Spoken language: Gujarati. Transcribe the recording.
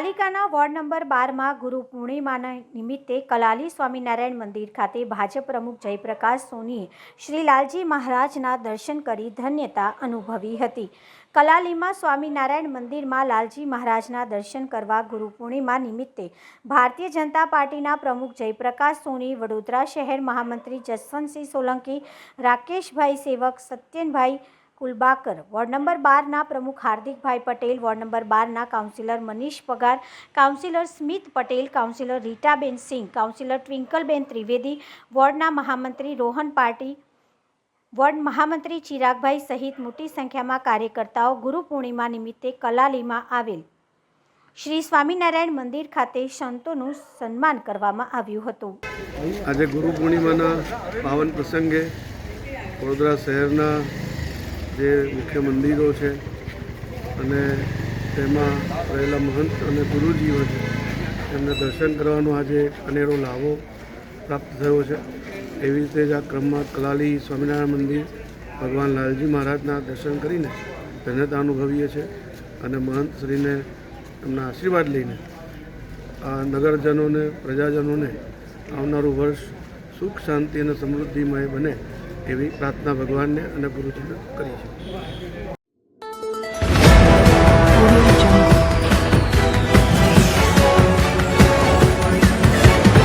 વડોદરાના વોર્ડ નંબર બારમાં ગુરુ પૂર્ણિમાના નિમિત્તે કલાલી સ્વામિનારાયણ મંદિર ખાતે ભાજપ પ્રમુખ જયપ્રકાશ સોનીએ શ્રી લાલજી મહારાજના દર્શન કરી ધન્યતા અનુભવી હતી. કલાલીમાં સ્વામિનારાયણ મંદિરમાં લાલજી મહારાજના દર્શન કરવા ગુરુ પૂર્ણિમા નિમિત્તે ભારતીય જનતા પાર્ટીના પ્રમુખ જયપ્રકાશ સોની, વડોદરા શહેર મહામંત્રી જસવંતસિંહ સોલંકી, રાકેશભાઈ સેવક સત્યનભાઈ કુલબાકર. વોર્ડ નંબર બારના પ્રમુખ હાર્દિકભાઈ પટેલ, વોર્ડ નંબર બારના councillor Manish Pagar, councillor Smit Patel, councillor Ritaben Singh councillor ટ્વિંકલબેન Trivedi, વોર્ડના મહામંત્રી રોહન પાર્ટી, વોર્ડ મહામંત્રી ચિરાગભાઈ સહિત મોટી સંખ્યામાં કાર્યકર્તાઓ ગુરુ પૂર્ણિમા નિમિત્તે કલાલીમાં આવેલ. શ્રી સ્વામિનારાયણ મંદિર ખાતે સંતોનું સન્માન કરવામાં આવ્યું હતું. આજે ગુરુ પૂર્ણિમાના પાવન પ્રસંગે વડોદરા શહેરના જે મુખ્ય મંદિરો છે અને તેમાં રહેલા મહંત અને ગુરુજીઓ છે, એમને દર્શન કરવાનો આજે અનેરો લાભો પ્રાપ્ત થયો છે. એવી રીતે જ આ ક્રમમાં કલાલી સ્વામિનારાયણ મંદિર ભગવાન લાલજી મહારાજના દર્શન કરીને ધન્યતા અનુભવીએ છીએ અને મહંતશ્રીને એમના આશીર્વાદ લઈને આ નગરજનોને, પ્રજાજનોને આવનારું વર્ષ સુખ, શાંતિ અને સમૃદ્ધિમય બને એવી પ્રાર્થના ભગવાનને અને ગુરુજીને કરી છે